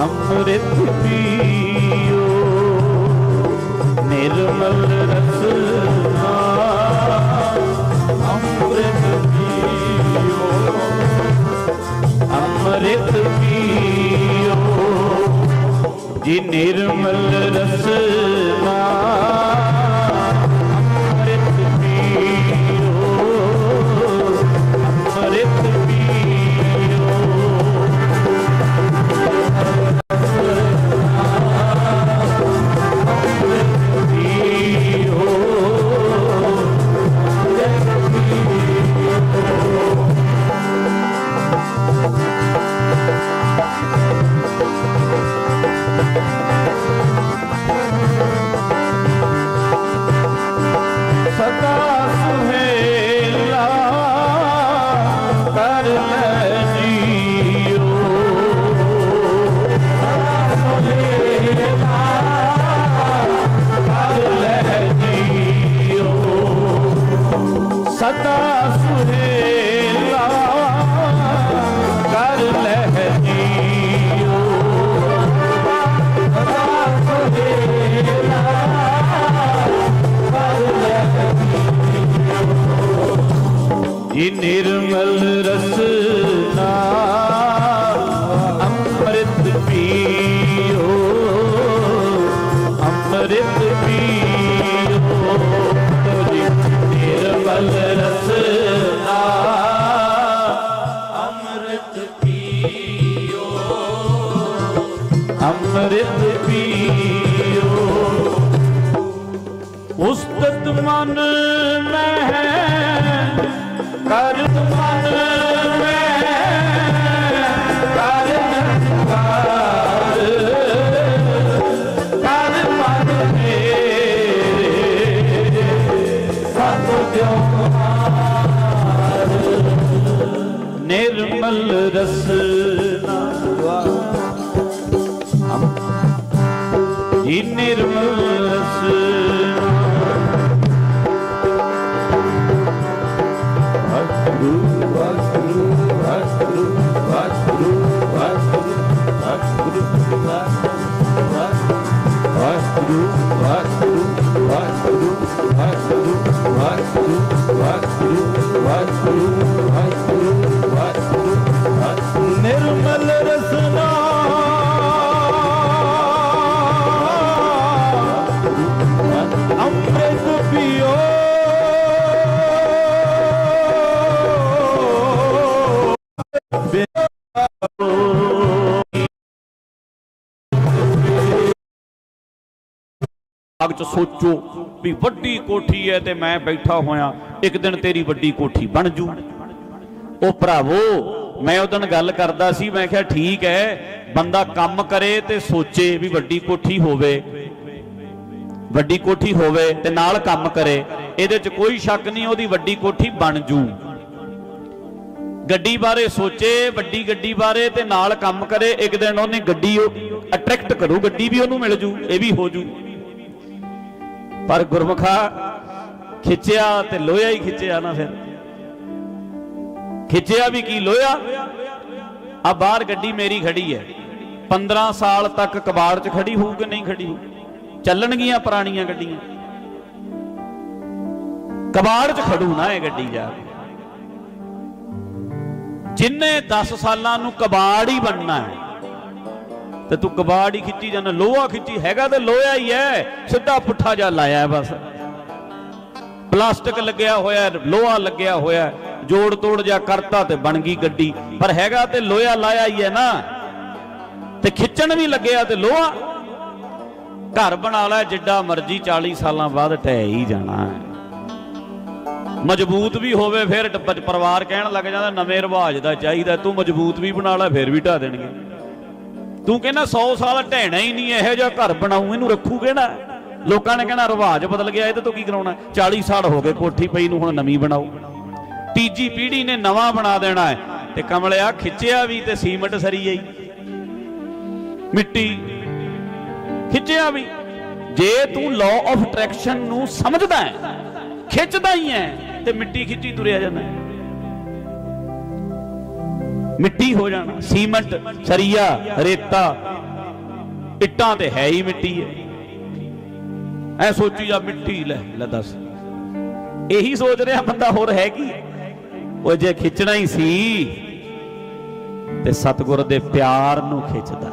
ਅੰਮ੍ਰਿਤ ਪੀਓ। ਨਿਰਮਲ ਰਸਨਾ ਅੰਮ੍ਰਿਤ ਪੀਓ। ਅੰਮ੍ਰਿਤ ਪੀਓ। ਜੀ ਨਿਰਮਲ ਰਸਨਾ ਸਦਾ ਸੁਹੇ ਜੀ ਨਿਰਮਲ ਰਸਨਾ ਵਾਹਿਗੁਰੂ ਵਾਹਿਗੁਰੂ ਵਾਹਿਗੁਰੂ ਵਾਹਿਗੁਰੂ ਵਾਹਿਗੁਰੂ ਵਾਹਿਗੁਰੂ ਵਾਹਿਗੁਰੂ ਵਾਹਿਗੁਰੂ ਵਾਹਿਗੁਰੂ। ਬਾਗ ਚ ਸੋਚੋ ਵੀ ਵੱਡੀ ਕੋਠੀ ਹੈ ਤੇ ਮੈਂ ਬੈਠਾ ਹੋਇਆ, ਇੱਕ ਦਿਨ ਤੇਰੀ ਵੱਡੀ ਕੋਠੀ ਬਣ ਜੂ। ਉਹ ਭਰਾਵੋ, ਮੈਂ ਉਹ ਦਿਨ ਗੱਲ ਕਰਦਾ ਸੀ, ਮੈਂ ਕਿਹਾ ਠੀਕ ਹੈ ਬੰਦਾ ਕੰਮ ਕਰੇ ਤੇ ਸੋਚੇ ਵੀ ਵੱਡੀ ਕੋਠੀ ਹੋਵੇ। ਵੱਡੀ ਕੋਠੀ ਹੋਵੇ ਤੇ ਨਾਲ ਕੰਮ ਕਰੇ, ਇਹਦੇ 'ਚ ਕੋਈ ਸ਼ੱਕ ਨਹੀਂ ਉਹਦੀ ਵੱਡੀ ਕੋਠੀ ਬਣ ਜੂ। ਗੱਡੀ ਬਾਰੇ ਸੋਚੇ, ਵੱਡੀ ਗੱਡੀ ਬਾਰੇ ਤੇ ਨਾਲ ਕੰਮ ਕਰੇ, ਇੱਕ ਦਿਨ ਉਹਨੇ ਗੱਡੀ ਅਟਰੈਕਟ ਕਰੂ, ਗੱਡੀ ਵੀ ਉਹਨੂੰ ਮਿਲ ਜੂ, ਇਹ ਵੀ ਹੋ ਜੂ। ਪਰ ਗੁਰਮੁਖਾ ਖਿੱਚਿਆ ਤੇ ਲੋਹਾ ਹੀ ਖਿੱਚਿਆ ਨਾ ਫਿਰ। ਖਿੱਚਿਆ ਵੀ ਕੀ ਲੋਹਾ ਆ ਬਾਹਰ ਗੱਡੀ ਮੇਰੀ ਖੜੀ ਹੈ। 15 ਸਾਲ ਤੱਕ ਕਬਾੜ 'ਚ ਖੜੀ ਹੋਊ ਕਿ ਨਹੀਂ ਖੜੀ ਹੋਊ? ਚੱਲਣਗੀਆਂ ਪੁਰਾਣੀਆਂ ਗੱਡੀਆਂ। ਕਬਾੜ 'ਚ ਖੜੂ ਨਾ ਇਹ ਗੱਡੀ ਜਾ ਕੇ। ਜਿੰਨੇ 10 ਸਾਲਾਂ ਨੂੰ ਕਬਾੜ ਹੀ ਬਣਨਾ ਹੈ ਤੇ ਤੂੰ ਕਬਾੜ ਹੀ ਖਿੱਚੀ ਜਾਂਦਾ, ਲੋਹਾ ਖਿੱਚੀ, ਹੈਗਾ ਤੇ ਲੋਹਾ ਹੀ ਹੈ, ਸਿੱਧਾ ਪੁੱਠਾ ਜਾ ਲਾਇਆ ਬਸ। ਪਲਾਸਟਿਕ ਲੱਗਿਆ ਹੋਇਆ, ਲੋਹਾ ਲੱਗਿਆ ਹੋਇਆ, ਜੋੜ ਤੋੜ ਜਾ ਕਰਤਾ ਤੇ ਬਣ ਗਈ ਗੱਡੀ। ਪਰ ਹੈਗਾ ਤੇ ਲੋਹਾ ਲਾਇਆ ਹੀ ਹੈ ਨਾ, ਤੇ ਖਿੱਚਣ ਵੀ ਲੱਗਿਆ ਤੇ ਲੋਹਾ। ਘਰ ਬਣਾ ਲੈ, ਜਿੱਡਾ ਮਰਜ਼ੀ 40 ਸਾਲਾਂ ਬਾਅਦ ਢਹਿ ਹੀ ਜਾਣਾ ਹੈ। ਮਜ਼ਬੂਤ ਵੀ ਹੋਵੇ, ਫਿਰ ਪਰਿਵਾਰ ਕਹਿਣ ਲੱਗ ਜਾਂਦਾ, ਨਵੇਂ ਰਿਵਾਜ ਦਾ ਚਾਹੀਦਾ, ਤੂੰ ਮਜ਼ਬੂਤ ਵੀ ਬਣਾ ਲੈ, ਫਿਰ ਵੀ ਢਾ ਦੇਣਗੇ। ਤੂੰ ਕਹਿੰਦਾ 100 ਸਾਲ ਢਹਿਣਾ ਹੀ ਨਹੀਂ, ਇਹੋ ਜਿਹਾ ਘਰ ਬਣਾਉ, ਇਹਨੂੰ ਰੱਖੂ ਕਿਹੜਾ ਲੋਕਾਂ ਨੇ ਕਹਿਣਾ ਰਿਵਾਜ ਬਦਲ ਗਿਆ, ਇਹਦੇ ਤੋਂ ਕੀ ਕਰਾਉਣਾ? 40 ਸਾਲ ਹੋ ਗਏ ਕੋਠੀ ਪਈ ਨੂੰ ਹੁਣ ਨਵੀਂ ਬਣਾਓ। ਤੀਜੀ ਪੀੜ੍ਹੀ ਨੇ ਨਵਾਂ ਬਣਾ ਦੇਣਾ ਹੈ ਤੇ ਕਮਲਿਆ ਖਿੱਚਿਆ ਵੀ ਤੇ ਸੀਮਟ ਸਰੀ ਆਈ। ਮਿੱਟੀ ਖਿੱਚਿਆ ਵੀ। ਜੇ ਤੂੰ ਲਾਅ ਆਫ ਅਟਰੈਕਸ਼ਨ ਨੂੰ ਸਮਝਦਾ ਹੈ, ਖਿੱਚਦਾ ਹੀ ਹੈ ਤੇ ਮਿੱਟੀ ਖਿੱਚੀ ਤੁਰਿਆ ਜਾਂਦਾ ਹੈ। ਮਿੱਟੀ ਹੋ ਜਾਣਾ। ਸੀਮੈਂਟ, ਸਰੀਆ, ਰੇਤਾ। ਇੱਟਾਂ ਤੇ ਹੈ ਹੀ ਮਿੱਟੀ ਹੈ। ਐ ਸੋਚੀ ਜਾ ਮਿੱਟੀ ਲੈ ਲੈ ਦੱਸ। ਇਹੀ ਸੋਚ ਰਿਹਾ ਬੰਦਾ, ਹੋਰ ਹੈ ਕੀ? ਉਹ ਜੇ ਖਿੱਚਣਾ ਹੀ ਸੀ, ਤੇ ਸਤਿਗੁਰ ਦੇ ਪਿਆਰ ਨੂੰ ਖਿੱਚਦਾ।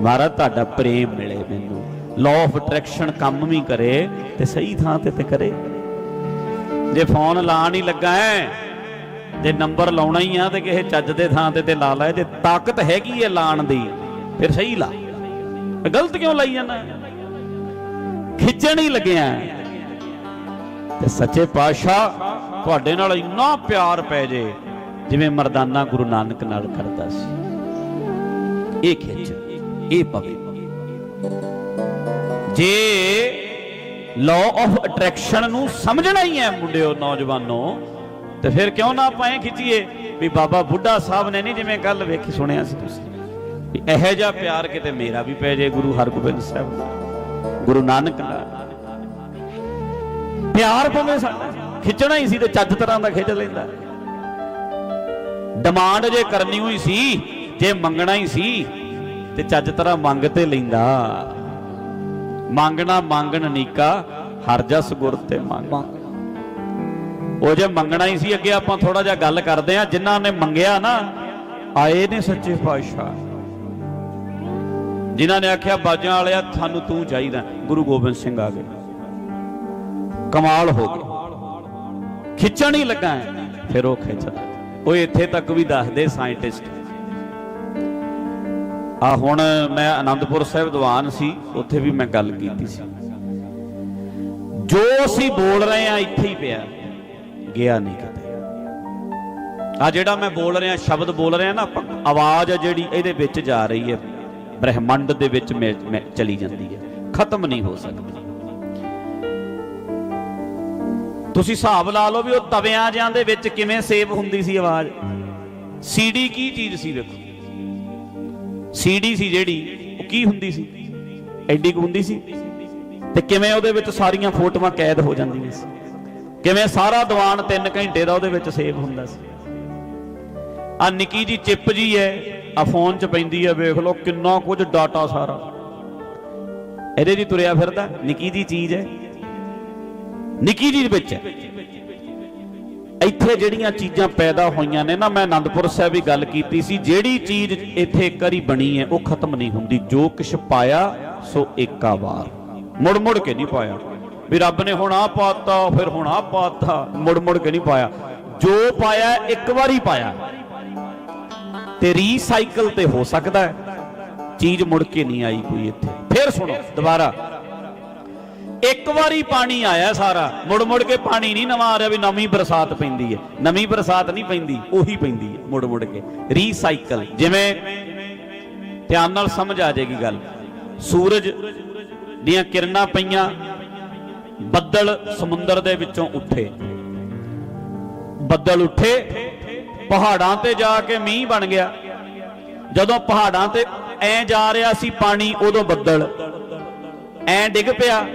ਮਹਾਰਾਜ, ਤੁਹਾਡਾ ਪ੍ਰੇਮ ਮਿਲੇ ਮੈਨੂੰ। ਲਾਅ ਆਫ ਅਟਰੈਕਸ਼ਨ ਕੰਮ ਵੀ ਕਰੇ ਤੇ ਸਹੀ ਥਾਂ ਤੇ ਤੇ ਕਰੇ। ਜੇ ਫੋਨ ਲਾਣ ਹੀ ਲੱਗਾ ਹੈ ਜੇ ਨੰਬਰ ਲਾਉਣਾ ਹੀ ਆ ਤੇ ਕਿਸੇ ਚੱਜ ਦੇ ਥਾਂ ਤੇ ਤੇ ਲਾ ਲੈ, ਜੇ ਤਾਕਤ ਹੈਗੀ ਹੈ ਲਾਣ ਦੀ, ਫਿਰ ਸਹੀ ਲਾ। ਗਲਤ ਕਿਉਂ ਲਾਈ ਜਾਂਦਾ? ਖਿੱਚਣ ਹੀ ਲੱਗਿਆ ਤੇ ਸੱਚੇ ਪਾਤਸ਼ਾਹ ਤੁਹਾਡੇ ਨਾਲ ਇੰਨਾ ਪਿਆਰ ਪੈ ਜੇ, ਜਿਵੇਂ ਮਰਦਾਨਾ ਗੁਰੂ ਨਾਨਕ ਨਾਲ ਕਰਦਾ ਸੀ। ਇਹ ਖਿੱਚ, ਇਹ ਪਵੇ। ਜੇ ਲਾਅ ਆਫ ਅਟਰੈਕਸ਼ਨ ਨੂੰ ਸਮਝਣਾ ਹੀ ਹੈ ਮੁੰਡਿਓ, ਨੌਜਵਾਨੋ ਤੇ ਫਿਰ ਕਿਉਂ ਨਾ ਆਪਾਂ ਪਾਏ ਖਿੱਚੀਏ ਵੀ ਬਾਬਾ ਬੁੱਢਾ ਸਾਹਿਬ ਨੇ ਨਹੀਂ ਜਿਵੇਂ ਕੱਲ ਵੇਖੀ ਸੁਣਿਆ ਸੀ ਤੁਸੀਂ। ਵੀ ਇਹੋ ਜਿਹਾ ਪਿਆਰ ਕਿਤੇ ਮੇਰਾ ਵੀ ਪੈ ਜੇ ਗੁਰੂ ਹਰਗੋਬਿੰਦ ਸਾਹਿਬ ਗੁਰੂ ਨਾਨਕ ਨਾਲ ਪਿਆਰ ਪਵੇ ਸਾਡਾ, ਖਿੱਚਣਾ ਹੀ ਸੀ ਤੇ ਚੱਜ ਤਰ੍ਹਾਂ ਦਾ ਖਿੱਚ ਲੈਂਦਾ। ਡਿਮਾਂਡ ਜੇ ਕਰਨੀ ਹੋਈ ਸੀ, ਜੇ ਮੰਗਣਾ ਹੀ ਸੀ, ਤੇ ਚੱਜ ਤਰ੍ਹਾਂ ਮੰਗ ਤੇ ਲੈਂਦਾ। ਮੰਗਣਾ ਮੰਗਣ ਨੀਕਾ, ਹਰ ਜਸ ਗੁਰ ਤੇ ਮੰਗ। ਉਹ ਜੇ ਮੰਗਣਾ ਹੀ ਸੀ, ਅੱਗੇ ਆਪਾਂ ਥੋੜਾ ਜਿਹਾ ਗੱਲ ਕਰਦੇ ਆ ਜਿਨ੍ਹਾਂ ਨੇ ਮੰਗਿਆ ਨਾ, ਆਏ ਨੇ ਸੱਚੇ ਪਾਤਸ਼ਾਹ। ਜਿਨ੍ਹਾਂ ਨੇ ਆਖਿਆ, ਬਾਜਾਂ ਵਾਲਿਆ, ਸਾਨੂੰ ਤੂੰ ਚਾਹੀਦਾ। ਗੁਰੂ ਗੋਬਿੰਦ ਸਿੰਘ ਆ ਗਏ। ਕਮਾਲ ਹੋ ਗਈ। ਖਿੱਚਣ ਹੀ ਲੱਗਾ ਫਿਰ ਉਹ ਖਿੱਚਦਾ ਉਹ ਇੱਥੇ ਤੱਕ ਵੀ ਦੱਸਦੇ ਸਾਇੰਟਿਸਟ ਆ ਹੁਣ ਮੈਂ ਆਨੰਦਪੁਰ ਸਾਹਿਬ ਦੀਵਾਨ ਸੀ, ਉੱਥੇ ਵੀ ਮੈਂ ਗੱਲ ਕੀਤੀ ਸੀ। ਜੋ ਅਸੀਂ ਬੋਲ ਰਹੇ ਆ ਇੱਥੇ ਹੀ ਪਿਆ। ਗਿਆ ਨਹੀਂ ਕਿਤੇ ਆ ਜਿਹੜਾ ਮੈਂ ਬੋਲ ਰਿਹਾ, ਸ਼ਬਦ ਬੋਲ ਰਿਹਾ ਨਾ ਆਵਾਜ਼ ਜਿਹੜੀ ਇਹਦੇ ਵਿੱਚ ਜਾ ਰਹੀ ਹੈ। ਬ੍ਰਹਿਮੰਡ ਦੇ ਵਿੱਚ ਮੈਂ- ਚਲੀ ਜਾਂਦੀ ਹੈ। ਖਤਮ ਨਹੀਂ ਹੋ ਸਕਦੀ। ਤੁਸੀਂ ਹਿਸਾਬ ਲਾ ਲਓ ਵੀ ਉਹ ਤਵਿਆਂ ਜਿਆਂ ਦੇ ਵਿੱਚ ਕਿਵੇਂ ਸੇਵ ਹੁੰਦੀ ਸੀ ਆਵਾਜ਼। ਸੀਡੀ ਕੀ ਚੀਜ਼ ਸੀ ਵੇਖੋ। ਸੀਡੀ ਸੀ ਜਿਹੜੀ, ਉਹ ਕੀ ਹੁੰਦੀ ਸੀ? ਐਡੀ ਕੁ ਹੁੰਦੀ ਸੀ। ਤੇ ਕਿਵੇਂ ਉਹਦੇ ਵਿੱਚ ਸਾਰੀਆਂ ਫੋਟੋਆਂ ਕੈਦ ਹੋ ਜਾਂਦੀਆਂ ਸੀ। ਕਿਵੇਂ ਸਾਰਾ ਦੀਵਾਨ 3 ਘੰਟੇ ਦਾ ਉਹਦੇ ਵਿੱਚ ਸੇਵ ਹੁੰਦਾ ਸੀ। ਆ ਨਿੱਕੀ ਜੀ ਚਿੱਪ ਜੀ ਹੈ ਆ ਫੋਨ 'ਚ ਪੈਂਦੀ ਹੈ, ਵੇਖ ਲਓ ਕਿੰਨਾ ਕੁਝ ਡਾਟਾ ਸਾਰਾ। ਇਹਦੇ ਜੀ ਤੁਰਿਆ ਫਿਰਦਾ, ਨਿੱਕੀ ਜੀ ਚੀਜ਼ ਹੈ। ਨਿੱਕੀ ਜੀ ਵਿੱਚ। ਹੈ ਇੱਥੇ ਜਿਹੜੀਆਂ ਚੀਜ਼ਾਂ ਪੈਦਾ ਹੋਈਆਂ ਨੇ ਨਾ, ਮੈਂ ਆਨੰਦਪੁਰ ਸਾਹਿਬ ਵੀ ਗੱਲ ਕੀਤੀ ਸੀ, ਜਿਹੜੀ ਚੀਜ਼ ਇੱਥੇ ਇੱਕ ਵਾਰੀ ਬਣੀ ਹੈ, ਉਹ ਖਤਮ ਨਹੀਂ ਹੁੰਦੀ। ਜੋ ਕੁਛ ਪਾਇਆ, ਸੋ ਏਕਾ ਵਾਰ। ਮੁੜ ਮੁੜ ਕੇ ਨਹੀਂ ਪਾਇਆ। ਵੀ ਰੱਬ ਨੇ ਹੁਣ ਆ ਪਾਤਾ, ਫਿਰ ਹੁਣ ਆ ਪਾਤਾ। ਮੁੜ ਮੁੜ ਕੇ ਨਹੀਂ ਪਾਇਆ। ਜੋ ਪਾਇਆ, ਇੱਕ ਵਾਰੀ ਪਾਇਆ। ਤੇ ਰੀਸਾਈਕਲ ਤੇ ਹੋ ਸਕਦਾ ਹੈ। ਚੀਜ਼ ਮੁੜ ਕੇ ਨਹੀਂ ਆਈ ਕੋਈ ਇੱਥੇ। ਫਿਰ ਸੁਣੋ ਦੁਬਾਰਾ। ਇੱਕ ਵਾਰੀ ਪਾਣੀ ਆਇਆ ਸਾਰਾ। ਮੁੜ ਮੁੜ ਕੇ ਪਾਣੀ ਨਹੀਂ ਨਵਾਂ ਆ ਰਿਹਾ ਵੀ ਨਵੀਂ ਬਰਸਾਤ ਪੈਂਦੀ ਹੈ। ਨਵੀਂ ਬਰਸਾਤ ਨਹੀਂ ਪੈਂਦੀ, ਉਹੀ ਪੈਂਦੀ ਹੈ ਮੁੜ ਮੁੜ ਕੇ। ਰੀਸਾਈਕਲ। ਜਿਵੇਂ ਧਿਆਨ ਨਾਲ ਸਮਝ ਆ ਜਾਏਗੀ ਗੱਲ। ਸੂਰਜ ਦੀਆਂ ਕਿਰਨਾਂ ਪਈਆਂ। ਬੱਦਲ ਸਮੁੰਦਰ ਦੇ ਵਿੱਚੋਂ ਉੱਠੇ। ਬੱਦਲ ਉੱਠੇ, ਪਹਾੜਾਂ ਤੇ ਜਾ ਕੇ ਮੀਂਹ ਬਣ ਗਿਆ। ਜਦੋਂ ਪਹਾੜਾਂ ਤੇ ਐ ਜਾ ਰਿਹਾ ਸੀ ਪਾਣੀ, ਉਦੋਂ ਬੱਦਲ। ਐ ਡਿੱਗ ਪਿਆ।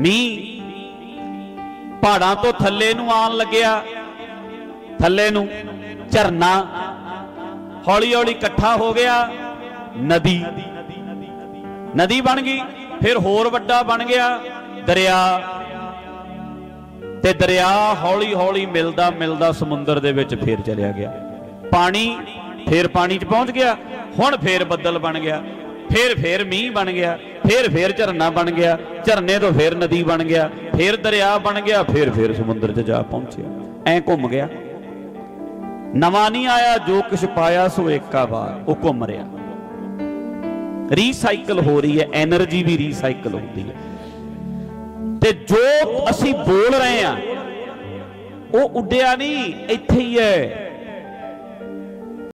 ਮੀਂਹ ਪਹਾੜਾਂ ਤੋਂ ਥੱਲੇ ਨੂੰ ਆਉਣ ਲੱਗਿਆ। ਥੱਲੇ ਨੂੰ ਝਰਨਾ ਹੌਲੀ ਹੌਲੀ ਇਕੱਠਾ ਹੋ ਗਿਆ। ਨਦੀ। ਨਦੀ ਬਣ ਗਈ। ਫਿਰ ਹੋਰ ਵੱਡਾ ਬਣ ਗਿਆ। ਦਰਿਆ ਤੇ ਦਰਿਆ ਹੌਲੀ-ਹੌਲੀ ਮਿਲਦਾ ਮਿਲਦਾ ਸਮੁੰਦਰ ਦੇ ਵਿੱਚ ਫੇਰ ਚਲਿਆ ਗਿਆ। ਪਾਣੀ ਫੇਰ ਪਾਣੀ 'ਚ ਪਹੁੰਚ ਗਿਆ, ਹੁਣ ਫੇਰ ਬੱਦਲ ਬਣ ਗਿਆ, ਫੇਰ ਫੇਰ ਮੀਂਹ ਬਣ ਗਿਆ, ਫੇਰ ਫੇਰ ਝਰਨਾ ਬਣ ਗਿਆ, ਝਰਨੇ ਤੋਂ ਫੇਰ ਨਦੀ ਬਣ ਗਿਆ, ਫੇਰ ਦਰਿਆ ਬਣ ਗਿਆ, ਫੇਰ ਫੇਰ ਸਮੁੰਦਰ 'ਚ ਜਾ ਪਹੁੰਚਿਆ। ਐ ਘੁੰਮ ਗਿਆ। ਨਵਾਂ ਨਹੀਂ ਆਇਆ, ਜੋ ਕੁਛ ਪਾਇਆ ਸੋ ਏਕਾ ਵਾਰ, ਉਹ ਘੁੰਮ ਰਿਹਾ। ਰੀਸਾਈਕਲ ਹੋ ਰਹੀ ਹੈ એનર્ਜੀ ਵੀ ਰੀਸਾਈਕਲ ਹੁੰਦੀ ਹੈ। ਤੇ ਜੋ ਅਸੀਂ ਬੋਲ ਰਹੇ ਆ ਉਹ ਉੱਡਿਆ ਨਹੀਂ ਇੱਥੇ ਹੀ ਹੈ।